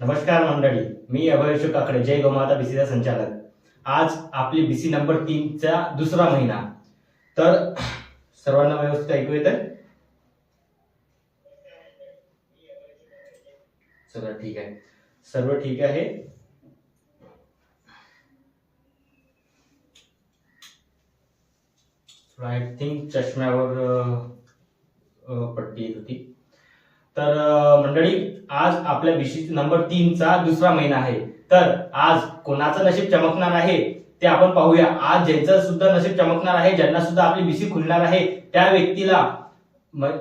नमस्कार मंडळी मी अभयशु काकडे जय गोमाता बीसीचा संचालक. आज आपली बीसी नंबर तीनचा दुसरा महिना. तर सर्वांना व्यवस्थित ऐकू येत सगळं ठीक आहे. सर्व ठीक आहे? आय थिंक चष्म्यावर पट्टी येत होती. तर मंडळी आज आपल्या विशेष नंबर तीनचा दुसरा महिना आहे. तर आज कोणाचं नशीब चमकणार आहे ते आपण पाहूया. आज ज्यांचं सुद्धा नशीब चमकणार आहे ज्यांना सुद्धा आपली बीसी खुलणार आहे त्या व्यक्तीला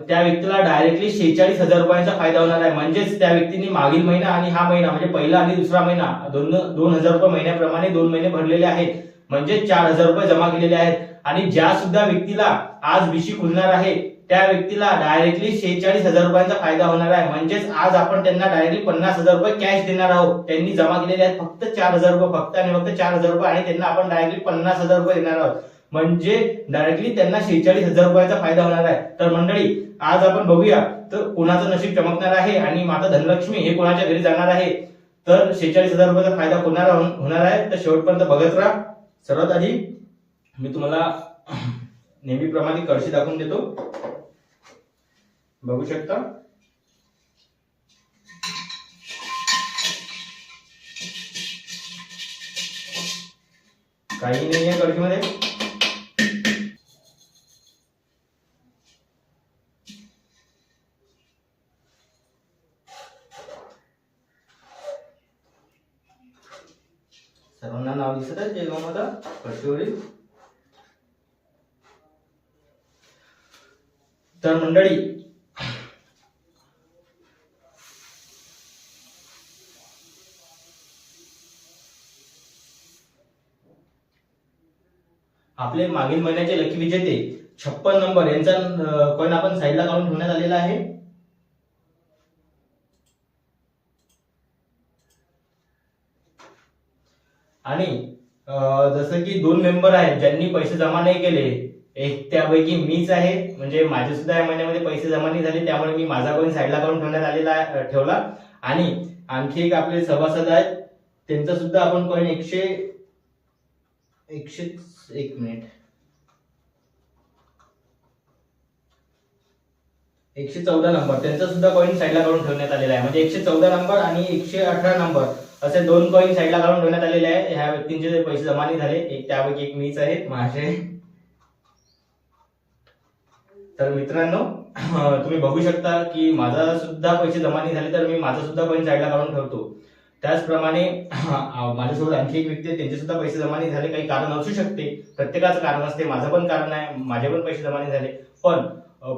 त्या व्यक्तीला डायरेक्टली शेहेचाळीस हजार रुपयांचा फायदा होणार आहे. म्हणजेच त्या व्यक्तीने मागील महिना आणि हा महिना म्हणजे पहिला आणि दुसरा महिना दोन दोन हजार रुपये महिन्याप्रमाणे दोन महिने भरलेले आहेत. म्हणजे चार हजार रुपये जमा केलेले आहेत. आणि ज्या सुद्धा व्यक्तीला आज बीसी खुलणार आहे त्या व्यक्तीला डायरेक्टली शेहेचाळीस हजार रुपयांचा फायदा होणार आहे. म्हणजेच आज आपण त्यांना डायरेक्टली पन्नास हजार रुपये कॅश देणार आहोत. त्यांनी जमा केलेले आहेत फक्त चार हजार रुपये फक्त आणि फक्त चार हजार रुपये आणि त्यांना आपण डायरेक्टली पन्नास हजार रुपये देणार आहोत. म्हणजे डायरेक्टली त्यांना शेहेचाळीस हजार रुपयाचा फायदा होणार आहे. तर मंडळी आज आपण बघूया. तर कोणाचं नशीब चमकणार आहे आणि माता धनलक्ष्मी हे कोणाच्या घरी जाणार आहे? तर शेहेचाळीस हजार रुपयाचा फायदा कोणाला होणार आहे? तर शेवटपर्यंत बघत राहा. सर्वात आधी मी तुम्हाला नेहमीप्रमाणे कळशी दाखवून देतो. बघू शकता. काही नाही आहे कळशीमध्ये सर्वांना नाव दिसत आहे जयगावमध्ये कळशीवरील तर मंडळी आपले मागील महिन्याचे लकी विजेते छप्पन नंबर यांचा कॉइन आपण साईडला काढून ठेवण्यात आलेला आहे. आणि जसं की दोन मेंबर आहेत ज्यांनी पैसे जमा नाही केले एक त्यापैकी मीच आहे म्हणजे माझे सुद्धा या महिन्यामध्ये पैसे जमा नाही झाले त्यामुळे मी माझा कॉइन साईडला काढून ठेवण्यात आलेला आहे- ठेवला. आणि आणखी एक आपले सभासद आहेत त्यांचा सुद्धा आपण कॉइन एकशे एकशे एक मिनिट. एकशे चौदा नंबर. त्यांचा सुद्धा कॉईन साईडला काढून ठेवण्यात आलेला आहे. म्हणजे एकशे चौदा नंबर आणि एकशे अठरा नंबर असे दोन कॉईन साईडला काढून ठेवण्यात आलेले आहे. ह्या व्यक्तींचे जे पैसे जमा नाही झाले एक त्यापैकी एक मीच आहे माझे. तर मित्रांनो तुम्ही बघू शकता की माझा सुद्धा पैसे जमा नाही झाले तर मी माझा सुद्धा कॉईन साईडला काढून ठेवतो. त्याचप्रमाणे माझ्यासोबत आणखी एक व्यक्ती त्यांचे सुद्धा पैसे जमा नाही झाले काही कारण असू शकते. प्रत्येकाचं कारण असते माझं पण कारण आहे माझे पण पैसे जमा नाही झाले. पण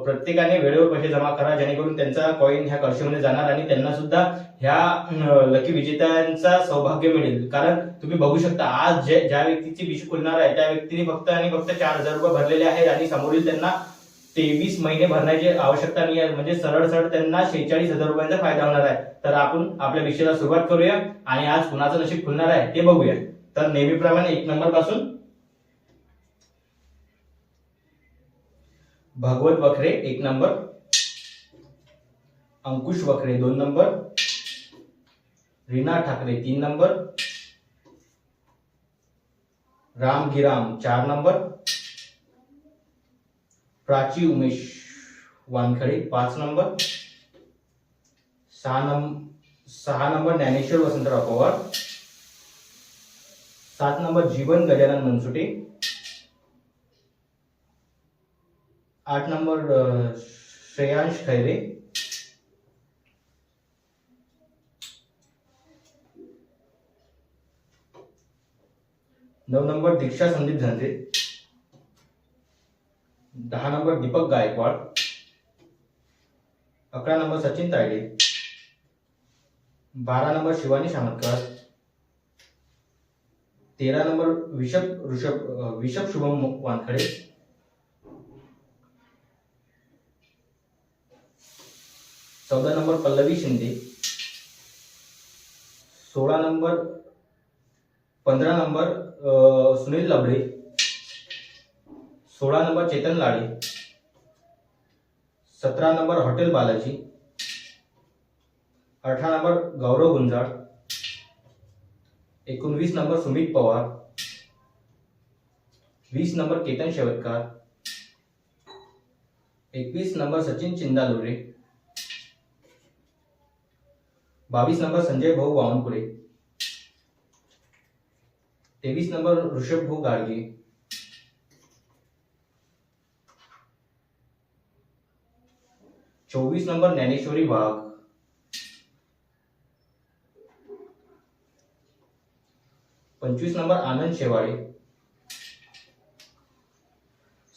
प्रत्येकाने वेळेवर पैसे जमा करा जेणेकरून त्यांचा कॉइन ह्या कळशीमध्ये जाणार आणि त्यांना सुद्धा ह्या लकी विजेत्यांचा सौभाग्य मिळेल. कारण तुम्ही बघू शकता आज जे ज्या व्यक्तीची विषय खुलणार आहे त्या व्यक्तीने फक्त आणि फक्त चार हजार रुपये भरलेले आहेत आणि समोरील त्यांना तेवीस महिने भरण्याची आवश्यकता नाही आहे. म्हणजे सरळ सरळ त्यांना शेहेचाळीस हजार रुपयांचा फायदा होणार आहे. तर आपण आपल्या विषयाला सुरुवात करूया आणि आज कुणाचं नशीब खुलणार आहे ते बघूया. तर नेहमीप्रमाणे एक नंबरपासून. भगवत वखरे एक नंबर. अंकुश वखरे दोन नंबर. रीना ठाकरे तीन नंबर. राम गिराम चार नंबर. प्राची उमेश वानखडे पाच नंबर. सहा नंबर सहा नंबर ज्ञानेश्वर वसंतराव पवार. सात नंबर जीवन गजानन मनसुटे. आठ नंबर श्रेयांश खैरे. नऊ नंबर दीक्षा संदीप धनरे दहा नंबर दीपक गायकवाड अकरा नंबर सचिन तायडे बारा नंबर शिवानी शामतकर तेरा नंबर विषभ ऋषभ विषभ शुभम वानखडे चौदा नंबर पल्लवी शिंदे सोळा नंबर पंधरा नंबर सुनील लबडे सोळा नंबर चेतन लाडे सतरा नंबर हॉटेल बालाजी अठरा नंबर गौरव गुंजाळ एकोणवीस नंबर सुमित पवार वीस नंबर केतन शेवतकर एकवीस नंबर सचिन चिंदालोरे बावीस नंबर संजय भाऊ बावनकुळे तेवीस नंबर ऋषभ भाऊ गाडगे चोवीस नंबर ज्ञानेश्वरी वाघ पंचवीस नंबर आनंद शेवाळे.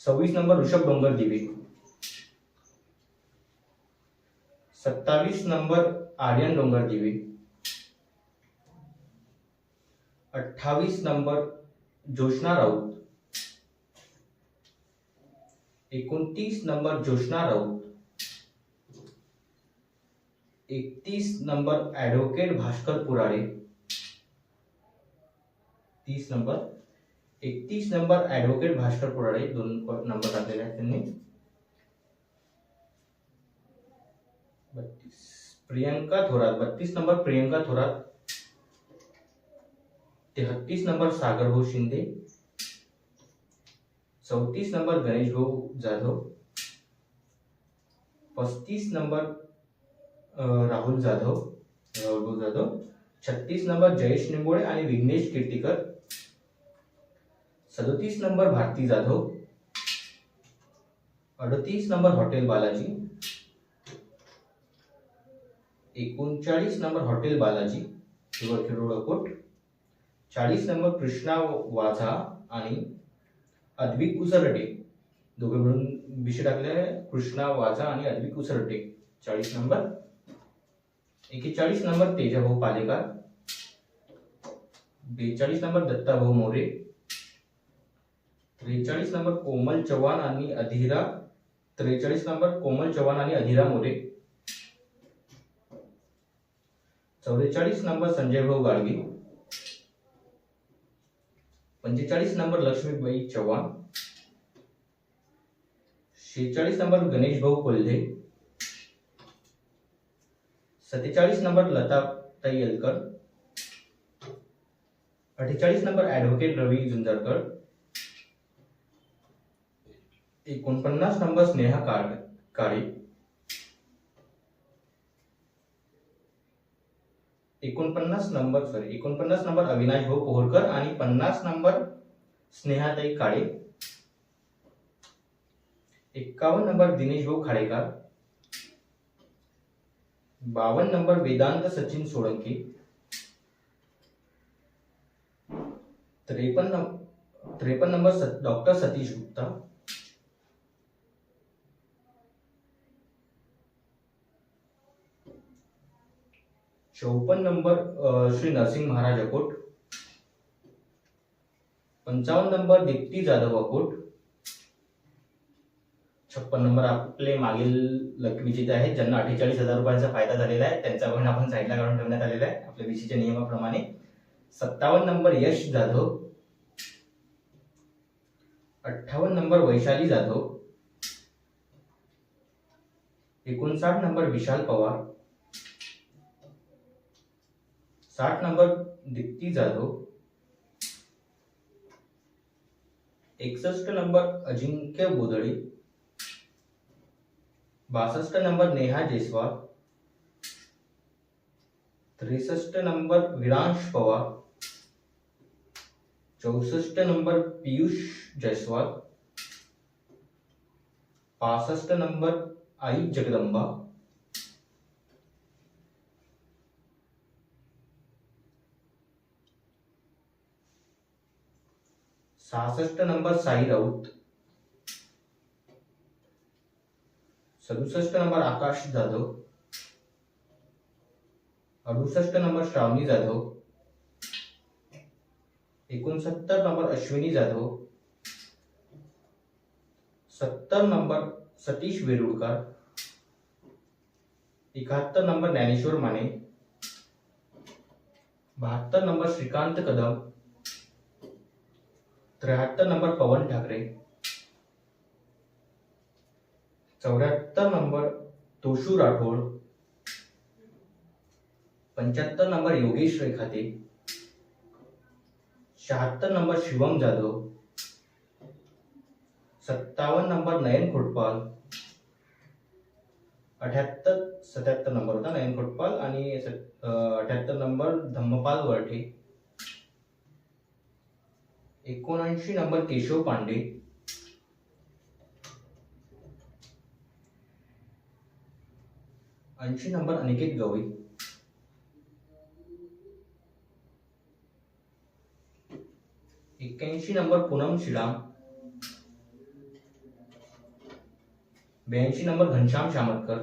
सव्वीस नंबर ऋषभ डोंगर दिवे सत्तावीस नंबर आर्यन डोंगर दिवे अठ्ठावीस नंबर जोशना राऊत. एकोणतीस नंबर जोशना राऊत. एकतीस नंबर ॲडव्होकेट भास्कर पुराडे. तीस नंबर एकतीस नंबर ॲडव्होकेट भास्कर पुराडे दोन नंबर टाकलेले आहेत त्यांनी. बत्तीस. प्रियंका थोरात बत्तीस नंबर प्रियंका थोरात. तेहतीस नंबर सागर भाऊ शिंदे. चौतीस नंबर गणेश भाऊ जाधव. पस्तीस नंबर राहुल जाधव राहुल जाधव. छत्तीस नंबर जयेश निंबोळे आणि विघ्नेश कीर्तीकर सदतीस नंबर भारती जाधव. अडतीस नंबर हॉटेल बालाजी. एकोणचाळीस नंबर हॉटेल बालाजी अकोट चाळीस नंबर कृष्णा वाझा आणि अद्विक उसरटे. दोघे मिळून विषय टाकले कृष्णा वाझा आणि अद्विक उसरटे. चाळीस नंबर एकेचाळीस नंबर तेजाभाऊ पालेकर. बेचाळीस नंबर दत्ताभाऊ मोरे. त्रेचाळीस नंबर कोमल चव्हाण आणि अधिरा. त्रेचाळीस नंबर कोमल चव्हाण आणि अधिरा मोरे. चौवेचाळीस नंबर संजय भाऊ गाडगे. पंचेचाळीस नंबर लक्ष्मीबाई चव्हाण. शेहेचाळीस नंबर गणेश भाऊ कोल्हे. सत्तेचाळीस नंबर लता तैयलकर अठ्ठेचाळीस नंबर ऍडव्होकेट रवी झुंजरकर एकोणपन्नास नंबर स्नेहा काळ काळे एकोणपन्नास नंबर सॉरी एकोणपन्नास नंबर अविनाश भाऊ पोहरकर आणि पन्नास नंबर स्नेहाताई काळे एक्कावन्न नंबर दिनेश भाऊ खाडेकर बावन्न नंबर वेदांत सचिन सोळंके. त्रेपन्न त्रेपन्न नंबर डॉक्टर सतीश गुप्ता. चौपन्न नंबर श्री नरसिंह महाराज अकोट. पंचावन्न नंबर दीप्ती जाधव अकोट. छप्पन नंबर आपले मागील लकी विजेते आहेत ज्यांना अठ्ठेचाळीस हजार रुपयांचा फायदा झालेला आहे त्यांचा पण आपण साईडला काढून ठेवण्यात आलेला आहे. आपल्या विजेच्या नियमाप्रमाणे. सत्तावन्न नंबर यश जाधव. अठ्ठावन्न नंबर वैशाली जाधव. एकोणसाठ नंबर विशाल पवार. साठ नंबर दीप्ती जाधव. एकसष्ट नंबर अजिंक्य बोदळे बासष्ट नंबर नेहा जयस्वाल त्रेसष्ट नंबर विरांश पवार चौसष्ट नंबर पियुष जयस्वाल पासष्ट नंबर आई जगदंबा सहासष्ट नंबर साई राऊत सदुसष्ट नंबर आकाश जाधव. अडुसष्ट नंबर श्रावणी जाधव. एकोणसत्तर नंबर अश्विनी जाधव. सत्तर नंबर सतीश वेरुळकर. एकाहत्तर नंबर ज्ञानेश्वर माने. बहात्तर नंबर श्रीकांत कदम. त्र्याहत्तर नंबर पवन ठाकरे. चौऱ्याहत्तर नंबर तोशू राठोड पंच्याहत्तर नंबर योगेश रेखाते शहात्तर नंबर शिवम जाधव सत्तावन्न नंबर नयन खोटपाल अठ्याहत्तर सत्याहत्तर नंबर होता नयन खोटपाल आणि अठ्याहत्तर नंबर धम्मपाल वरठे एकोणऐंशी नंबर केशव पांडे ऐंशी नंबर अनिकेत गवई. एक्क्याऐंशी नंबर पूनम शिडाम ब्याऐंशी नंबर घनश्याम शामतकर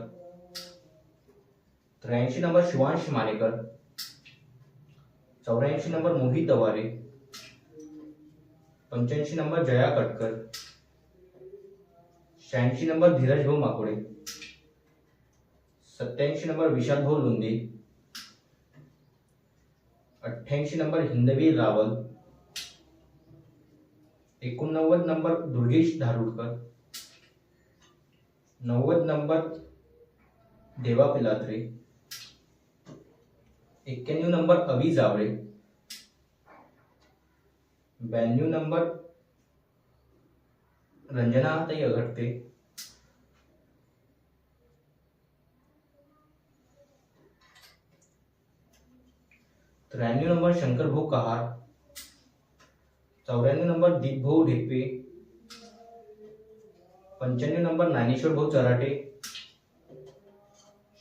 त्र्याऐंशी नंबर शिवांश मानेकर. चौऱ्याऐंशी नंबर मोहित दवारे. पंच्याऐंशी नंबर जया कटकर. शहाऐंशी नंबर धीरज भाऊ माकोडे. सत्याऐंशी नंबर विशाल लुंदे अठ्ठ्याऐंशी नंबर हिंदवीर रावल एकोणनव्वद नंबर दुर्गेश धारुडकर नव्वद नंबर देवा पिलात्रे एक्क्याण्णव नंबर अवी जावळे ब्याण्णव नंबर रंजनाताई अघटते त्र्याण्णव नंबर शंकर भाऊ कहार चौऱ्याण्णव नंबर दीप भाऊ ढेपे पंच्याण्णव नंबर ज्ञानेश्वर भाऊ चराटे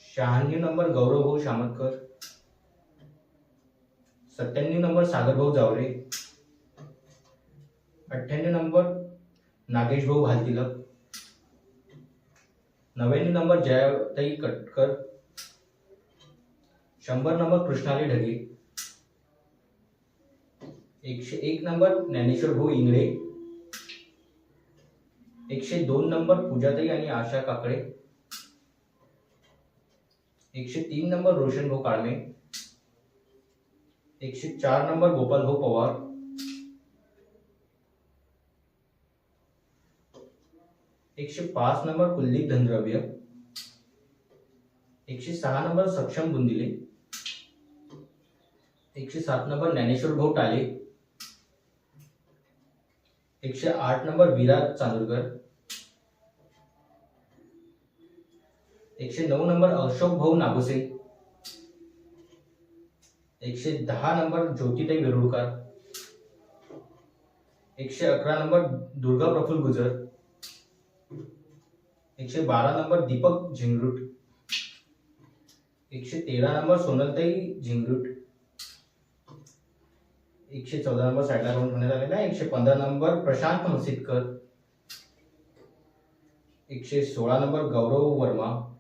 शहाण्णव नंबर गौरव भाऊ शामतकर सत्त्याण्णव नंबर सागर भाऊ जावरे अठ्ठ्याण्णव नंबर नागेश भाऊ भालतिलक नव्याण्णव नंबर जयाताई कटकर शंभर नंबर कृष्णाली ढगे एकशे एक नंबर ज्ञानेश्वर भाऊ इंगळे. एकशे दोन नंबर पूजाताई आणि आशा काकडे. एकशे तीन नंबर रोशन भाऊ काळमे. एकशे चार नंबर गोपाल भाऊ पवार. एकशे पाच नंबर कुलदीप धनद्रव्य. एकशे सहा नंबर सक्षम बुंदिले. एकशे सात नंबर ज्ञानेश्वर भाऊ टाले. एकशे आठ नंबर विराट चांदूरकर. एकशे नऊ नंबर अशोक भाऊ नागोसे. एकशे दहा नंबर ज्योतिताई वेरुळकर. एकशे अकरा नंबर दुर्गा प्रफुल गुजर. एकशे बारा नंबर दीपक झिंगरूट. एकशे तेरा नंबर सोनलताई झिंगरूट. एकशे चौदा नंबर साईडला राऊंड करण्यात आलेला आहे. एकशे पंधरा नंबर प्रशांत मसितकर एकशे सोळा नंबर गौरव वर्मा.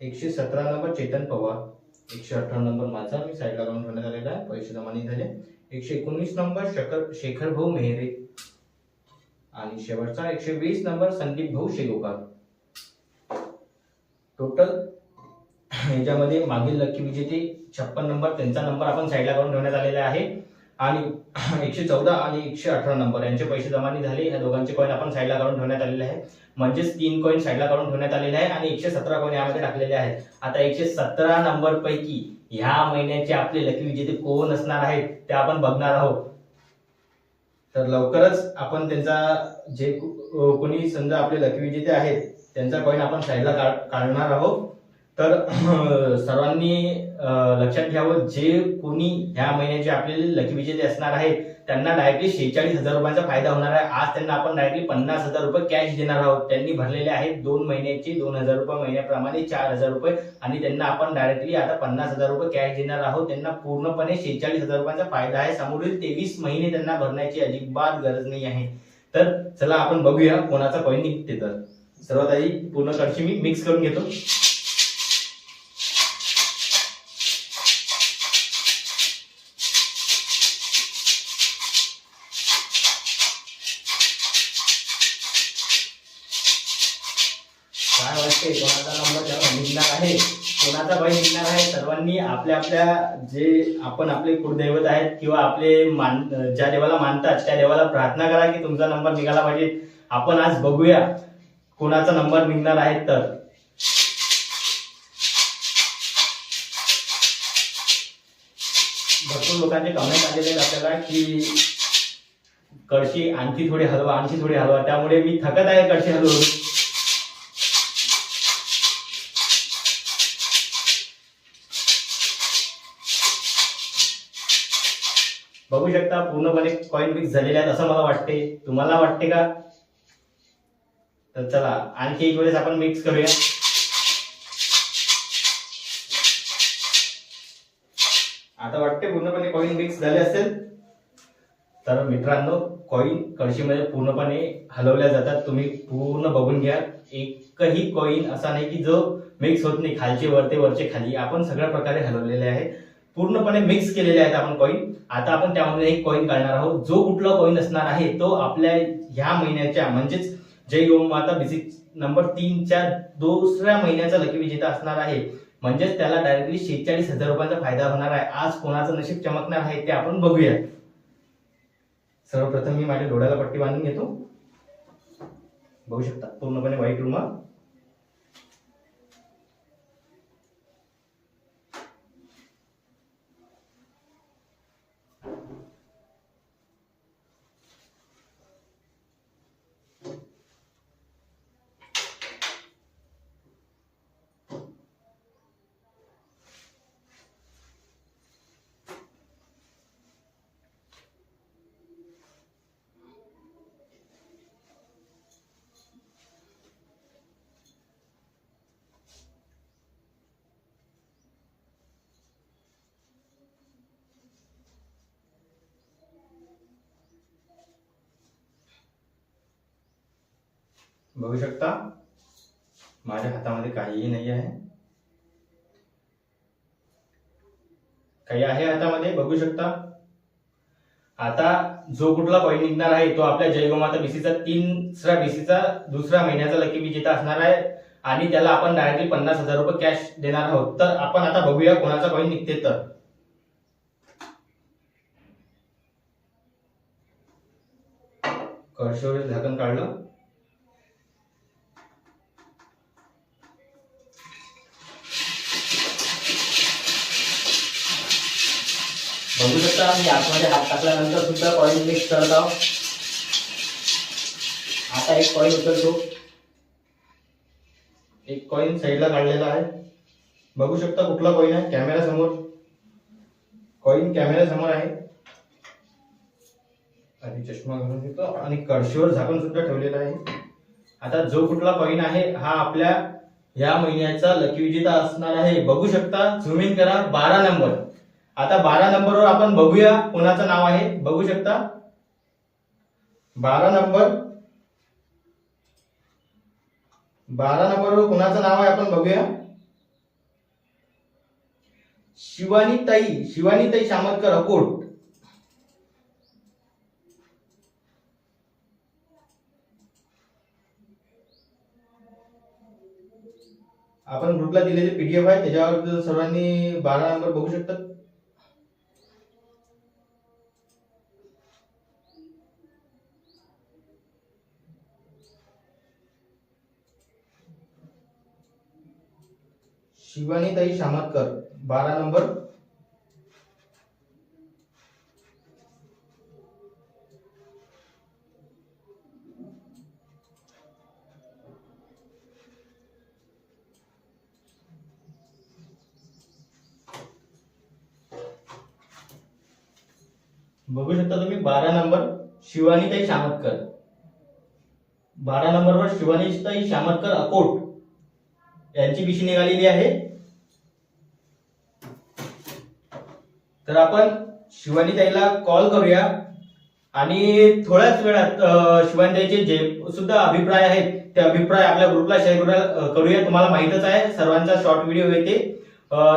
एकशे सतरा नंबर चेतन पवार. एकशे अठरा नंबर माझा मी साईडला राऊंड करण्यात आलेला आहे. पैसे जमा नाही झाले. एकशे एकोणीस नंबर शकर शेखर भाऊ मेहरे. आणि शेवटचा एकशे वीस नंबर संदीप भाऊ शेगोकार. टोटल याच्यामध्ये मागील लक्की विजेते छप्पन नंबर त्यांचा नंबर आपण साईडला करून ठेवण्यात आलेला आहे. आणि एकशे चौदा आणि एकशे अठरा नंबर यांचे पैसे जमा झाले. या दोघांचे कॉईन आपण साईडला काढून ठेवण्यात आलेले आहे म्हणजेच तीन कॉईन साईडला काढून ठेवण्यात आलेले आहे आणि एकशे सतरा कॉईन यामध्ये टाकलेले आहेत. आता एकशे सतरा नंबर पैकी ह्या महिन्याचे आपले लकी विजेते कोण असणार आहेत ते आपण बघणार आहोत. तर लवकरच आपण त्यांचा जे कोणी समजा आपले लकी विजेते आहेत त्यांचा कॉईन आपण साईडला काढ- काढणार आहोत. तर सर्वांनी लक्षात घ्यावं जे कोणी ह्या महिन्याचे आपले लकी विजेते असणार आहेत त्यांना डायरेक्टली शेहेचाळीस हजार रुपयाचा फायदा होणार आहे. आज त्यांना आपण डायरेक्टली पन्नास हजार रुपये कॅश देणार आहोत. त्यांनी भरलेले आहेत दोन महिन्याचे दोन हजार रुपये महिन्याप्रमाणे चार हजार रुपये. आणि त्यांना आपण डायरेक्टली आता पन्नास हजार रुपये कॅश देणार आहोत. त्यांना पूर्णपणे शेहेचाळीस हजार रुपयाचा फायदा आहे. समोरील तेवीस महिने त्यांना भरण्याची अजिबात गरज नाही आहे. तर चला आपण बघूया कोणाचा कॉईन निघते तर. सर्वात आधी पूर्ण कडची मी? मिक्स करून घेतो. आपल्या जे आपण आपले कुलदैवत आहेत किंवा आपले मान ज्या देवाला मानतात त्या देवाला प्रार्थना करा की तुमचा नंबर निघाला पाहिजे. आपण आज बघूया कोणाचा नंबर निघणार आहे तर. भरपूर लोकांचे कमेंट आलेले आहेत आपल्याला की कळशी आणखी थोडी हलवा आणखी थोडी हलवा. त्यामुळे मी थकत आहे कळशी हलवून. आता पूर्णपणे कॉईन मिक्स झालेल्या आहेत असं मला वाटते. तुम्हाला वाटते का? तर चला आणखी एक वेळेस आपण मिक्स करूया. आता वाटते पूर्णपणे कॉइन मिक्स झाले असेल. तर मित्रांनो कॉईन कळशीमध्ये पूर्णपणे हलवल्या जातात. तुम्ही पूर्ण बघून घ्या. एकही कॉईन असा नाही की जो मिक्स होत नाही. खालचे वरते वरचे खाली. आपण सगळ्या प्रकारे हलवलेले आहे पूर्णपणे मिक्स केलेले आहेत आपण कॉईन आता आपण त्यामध्ये एक कॉईन काढणार आहोत. जो कुठला कॉईन असणार आहे तो आपल्या ह्या महिन्याच्या म्हणजेच जय ओम माता बेसिक नंबर तीनच्या दुसऱ्या महिन्याचा लकी विजेता असणार आहे. म्हणजेच त्याला डायरेक्टली शेहेचाळीस हजार रुपयाचा फायदा होणार आहे. आज कोणाचं नशीब चमकणार आहे ते आपण बघूया सर्वप्रथम मी माझ्या डोळ्याला पट्टी बांधून घेतो. बघू शकता पूर्णपणे व्हाईट रुमाल बघू शकता. माझ्या हातामध्ये काहीही नाही आहे. काही आहे हातामध्ये? बघू शकता. आता जो कुठला पॉईंट निघणार आहे तो आपल्या जयगोमाता बीसीचा तिसरा बीसीचा दुसरा महिन्याचा लकी विजेता असणार आहे. आणि त्याला आपण डायरेक्टली पन्नास हजार रुपये कॅश देणार आहोत. तर आपण आता बघूया कोणाचा पॉईंट निघते तर. कळशीवरील झाकण काढलं. बघू शकता मी आतमध्ये हात टाकल्यानंतर सुद्धा कॉईन मिक्स करत आहोत. आता एक कॉईन उचलतो. एक कॉईन साईडला काढलेला आहे. बघू शकता कुठला कॉईन आहे? कॅमेरा समोर. कॉईन कॅमेरा समोर आहे. आधी चष्मा घालून घेतो. आणि कडशीवर झाकून सुद्धा ठेवलेला आहे. आता जो कुठला कॉइन आहे हा आपल्या या महिन्याचा लकी विजेता असणार आहे. बघू शकता झूम इन करा बारा नंबर आता बारा नंबरवर आपण बघूया कोणाचं नाव आहे. बघू शकता? बारा नंबर. बारा नंबरवर कोणाचं नाव आहे आपण बघूया? शिवानी ताई शिवानी ताई शामतकर अकोट. आपण ग्रुपला दिलेले पीडीएफ आहे. त्याच्यावर सर्वांनी बारा नंबर बघू शकतात. शिवानीताई शामतकर बारा नंबर. बघू शकता तुम्ही बारा नंबर शिवानीताई शामतकर. बारा नंबरवर शिवानीताई शामतकर अकोट. यांची बिशी निघालेली आहे. तर आपण शिवानी ताईला कॉल करूया. आणि थोड्याच वेळात अं, शिवानी ताईचे जे सुद्धा अभिप्राय आहेत ते अभिप्राय आपल्या ग्रुपला शेअर करूया करूया. तुम्हाला माहितच आहे सर्वांचा शॉर्ट व्हिडिओ येते.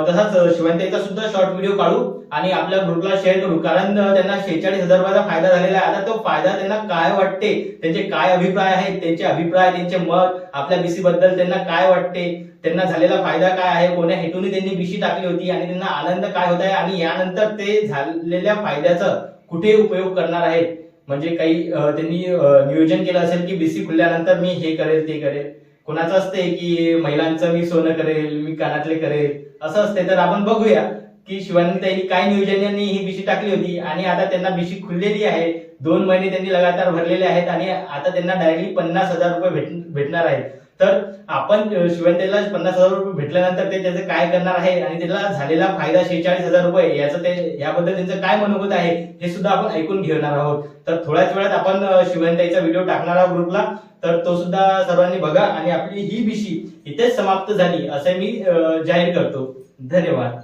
तसाच शिवानीताईचा सुद्धा शॉर्ट व्हिडिओ काढू आणि आपल्या ग्रुपला शेअर करू. कारण त्यांना शेहेचाळीस हजार रुपयाचा फायदा झालेला आहे. आता तो फायदा त्यांना काय वाटते त्यांचे काय अभिप्राय आहेत त्यांचे अभिप्राय त्यांचे मत आपल्या बीसी बद्दल त्यांना काय वाटते त्यांना झालेला फायदा काय आहे? कोण्या हेतूने त्यांनी बिशी टाकली होती? आणि त्यांना आनंद काय होत आहे? आणि यानंतर ते झालेल्या फायद्याचा कुठे उपयोग करणार आहेत? म्हणजे काही त्यांनी नियोजन केलं असेल की बीसी खुलल्यानंतर मी हे करेल ते करेल. कोणाचं असते की महिलांचं मी सोनं करेल मी कानातले करेल? असं असते तर आपण बघूया की शिवानीताईंनी काय नियोजनाने ही बिशी टाकली होती? आणि आता त्यांना बिशी खुललेली आहे. दोन महिने त्यांनी लगातार भरलेले आहेत आणि आता त्यांना डायरेक्टली पन्नास हजार रुपये भेट भेटणार आहेत. तर आपण शिवंतेला पन्नास हजार रुपये भेटल्यानंतर ते त्याचं काय करणार आहे आणि त्याला झालेला फायदा शेहेचाळीस हजार रुपये याचं ते याबद्दल त्यांचं काय मनोगत आहे हे सुद्धा आपण ऐकून घेणार आहोत. तर थोड्याच वेळात आपण शिवंताईचा व्हिडिओ टाकणार आहोत ग्रुपला. तर तो सुद्धा सर्वांनी बघा आणि आपली ही बिशी इथेच समाप्त झाली असे मी जाहीर करतो. धन्यवाद.